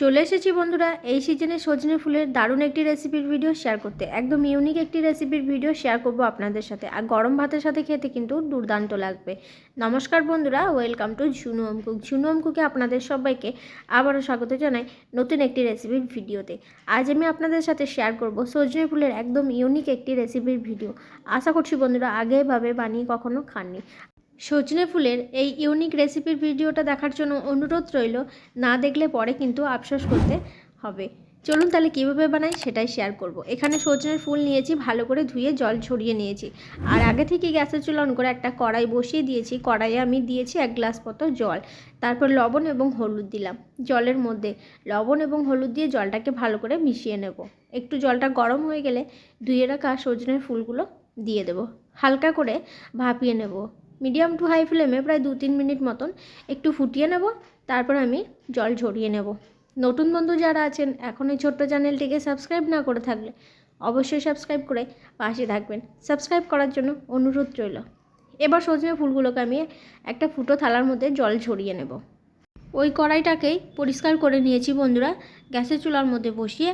চলে এসেছি বন্ধুরা, এই সিজনে সজনে ফুলের দারুণ একটি রেসিপির ভিডিও শেয়ার করতে। একদম ইউনিক একটি রেসিপির ভিডিও শেয়ার করব আপনাদের সাথে। আর গরম ভাতের সাথে খেতে কিন্তু দুর্দান্ত লাগবে। নমস্কার বন্ধুরা ওয়েলকাম টু ঝুনু অমকুক ঝুনু অমকুকে আপনাদের সবাইকে আবারও স্বাগত জানাই নতুন একটি রেসিপির ভিডিওতে আজ আমি আপনাদের সাথে শেয়ার করব সজনে ফুলের একদম ইউনিক একটি রেসিপির ভিডিও আশা করছি বন্ধুরা, আগে এভাবে বানিয়ে কখনো খাননি। সজনে ফুলের এই ইউনিক রেসিপির ভিডিওটা দেখার জন্য অনুরোধ রইল, না দেখলে পরে কিন্তু আফসোস করতে হবে। চলুন তাহলে কীভাবে বানাই সেটাই শেয়ার করব। এখানে সজনের ফুল নিয়েছি, ভালো করে ধুয়ে জল ছড়িয়ে নিয়েছি। আর আগে থেকে গ্যাসের চুলা অন করে একটা কড়াই বসিয়ে দিয়েছি। কড়াইয়ে আমি দিয়েছি এক গ্লাস মতো জল। তারপর লবণ এবং হলুদ দিলাম। জলের মধ্যে লবণ এবং হলুদ দিয়ে জলটাকে ভালো করে মিশিয়ে নেব। একটু জলটা গরম হয়ে গেলে ধুয়ে রাখা সজনের ফুলগুলো দিয়ে দেব। হালকা করে ভাপিয়ে নেব। মিডিয়াম টু হাই ফ্লেমে প্রায় দু তিন মিনিট মতন একটু ফুটিয়ে নেব, তারপর আমি জল ঝরিয়ে নেব। নতুন বন্ধু যারা আছেন, এখন এই ছোট্ট চ্যানেলটিকে সাবস্ক্রাইব না করে থাকলে অবশ্যই সাবস্ক্রাইব করে পাশে থাকবেন। সাবস্ক্রাইব করার জন্য অনুরোধ রইল। এবার সজনে ফুলগুলোকে আমি একটা ফুটো থালার মধ্যে জল ঝরিয়ে নেব। ওই কড়াইটাকেই পরিষ্কার করে নিয়েছি বন্ধুরা। গ্যাসের চুলার মধ্যে বসিয়ে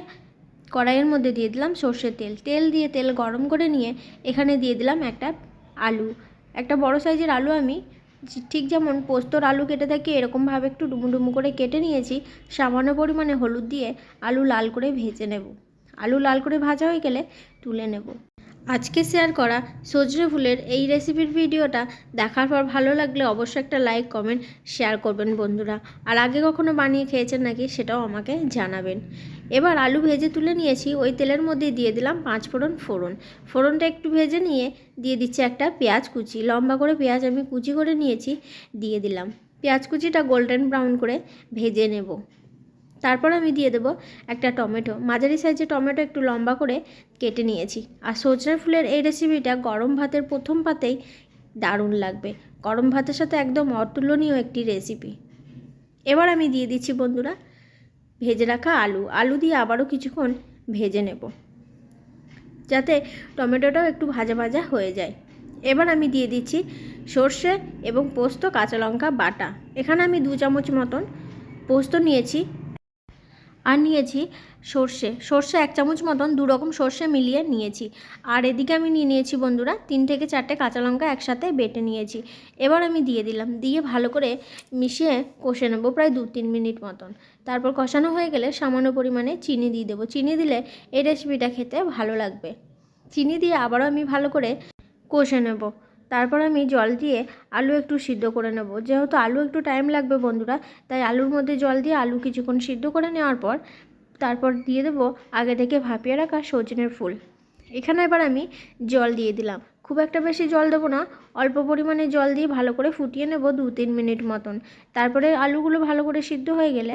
কড়াইয়ের মধ্যে দিয়ে দিলাম সর্ষের তেল। তেল দিয়ে তেল গরম করে নিয়ে এখানে দিয়ে দিলাম একটা আলু। একটা বড় সাইজের আলু আমি ঠিক যেমন পোস্তর আলু কেটে থাকি এরকমভাবে একটু ডুমু ডুমু করে কেটে নিয়েছি। সামান্য পরিমাণে হলুদ দিয়ে আলু লাল করে ভেজে নেব। আলু লাল করে ভাজা হয়ে গেলে তুলে নেব। আজকে শেয়ার করা সজনে ফুলের এই রেসিপির ভিডিওটা দেখার পর ভালো লাগলে অবশ্যই একটা লাইক, কমেন্ট, শেয়ার করবেন বন্ধুরা। আর আগে কখনো বানিয়ে খেয়েছেন নাকি সেটাও আমাকে জানাবেন। এবার আলু ভেজে তুলে নিয়েছি, ওই তেলের মধ্যে দিয়ে দিলাম পাঁচ ফোড়ন ফোড়ন। ফোড়নটা একটু ভেজে নিয়ে দিয়ে দিচ্ছি একটা পেঁয়াজ কুচি। লম্বা করে পেঁয়াজ আমি কুচি করে নিয়েছি, দিয়ে দিলাম। পেঁয়াজ কুচিটা গোল্ডেন ব্রাউন করে ভেজে নেব। তারপর আমি দিয়ে দেবো একটা টমেটো। মাঝারি সাইজে টমেটো একটু লম্বা করে কেটে নিয়েছি। আর সজনের ফুলের এই রেসিপিটা গরম ভাতের প্রথম পাতেই দারুণ লাগবে। গরম ভাতের সাথে একদম অতুলনীয় একটি রেসিপি এবার আমি দিয়ে দিচ্ছি বন্ধুরা, ভেজে রাখা আলু। আলু দিয়ে আবারও কিছুক্ষণ ভেজে নেব, যাতে টমেটোটাও একটু ভাজা ভাজা হয়ে যায়। এবার আমি দিয়ে দিচ্ছি সর্ষে এবং পোস্ত কাঁচা লঙ্কা বাটা। এখানে আমি দু চামচ মতন পোস্ত নিয়েছি। আর নিয়েছি সর্ষে। সর্ষে এক চামচ মতন দু রকম সর্ষে মিলিয়ে নিয়েছি। আর এদিকে আমি নিয়ে নিয়েছি বন্ধুরা, তিন থেকে চারটে কাঁচা লঙ্কা একসাথে বেটে নিয়েছি। এবার আমি দিয়ে দিলাম, দিয়ে ভালো করে মিশিয়ে কষে নেব প্রায় দু তিন মিনিট মতন। তারপর কষানো হয়ে গেলে সামান্য পরিমাণে চিনি দিয়ে দেবো। চিনি দিলে এই রেসিপিটা খেতে ভালো লাগবে। চিনি দিয়ে আবারও আমি ভালো করে কষে নেব। তারপর আমি জল দিয়ে আলু একটু সিদ্ধ করে নেব। যেহেতু আলু একটু টাইম লাগবে বন্ধুরা, তাই আলুর মধ্যে জল দিয়ে আলু কিছুক্ষণ সিদ্ধ করে নেওয়ার পর তারপর দিয়ে দেবো আগে থেকে ভাপিয়ে রাখা সজনের ফুল। এখানে এবার আমি জল দিয়ে দিলাম। খুব একটা বেশি জল দেবো না, অল্প পরিমাণে জল দিয়ে ভালো করে ফুটিয়ে নেব দু তিন মিনিট মতন। তারপরে আলুগুলো ভালো করে সিদ্ধ হয়ে গেলে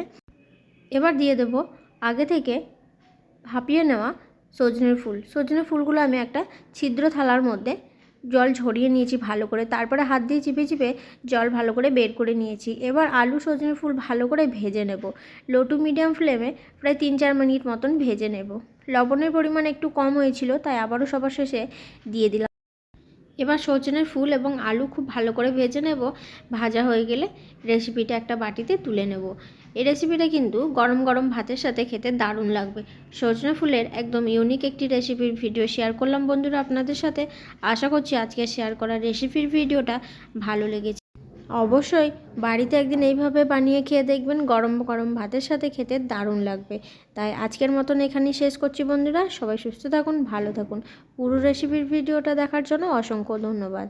এবার দিয়ে দেব আগে থেকে ভাপিয়ে নেওয়া সজনের ফুল। সজনের ফুলগুলো আমি একটা ছিদ্র থালার মধ্যে জল ঝরিয়ে নিয়েছি ভালো করে। তারপরে হাত দিয়ে চিপে চিপে জল ভালো করে বের করে নিয়েছি। এবার আলু সজনে ফুল ভালো করে ভেজে নেব। লো টু মিডিয়াম ফ্লেমে প্রায় তিন চার মিনিট মতন ভেজে নেব। লবণের পরিমাণ একটু কম হয়েছিল, তাই আবারও সবার শেষে দিয়ে দিলাম। এবার সজনের ফুল এবং আলু খুব ভালো করে ভেজে নেব। ভাজা হয়ে গেলে রেসিপিটা একটা বাটিতে তুলে নেব। এই রেসিপিটা কিন্তু গরম গরম ভাতের সাথে খেতে দারুণ লাগবে। সজনে ফুলের একদম ইউনিক একটি রেসিপির ভিডিও শেয়ার করলাম বন্ধুরা আপনাদের সাথে। আশা করছি আজকে শেয়ার করা রেসিপির ভিডিওটা ভালো লেগেছে। অবশ্যই বাড়িতে একদিন এইভাবে বানিয়ে খেয়ে দেখবেন, গরম গরম ভাতের সাথে খেতে দারুণ লাগবে। তাই আজকের মতন এখানেই শেষ করছি বন্ধুরা, সবাই সুস্থ থাকুন, ভালো থাকুন। পুরো রেসিপির ভিডিওটা দেখার জন্য অসংখ্য ধন্যবাদ।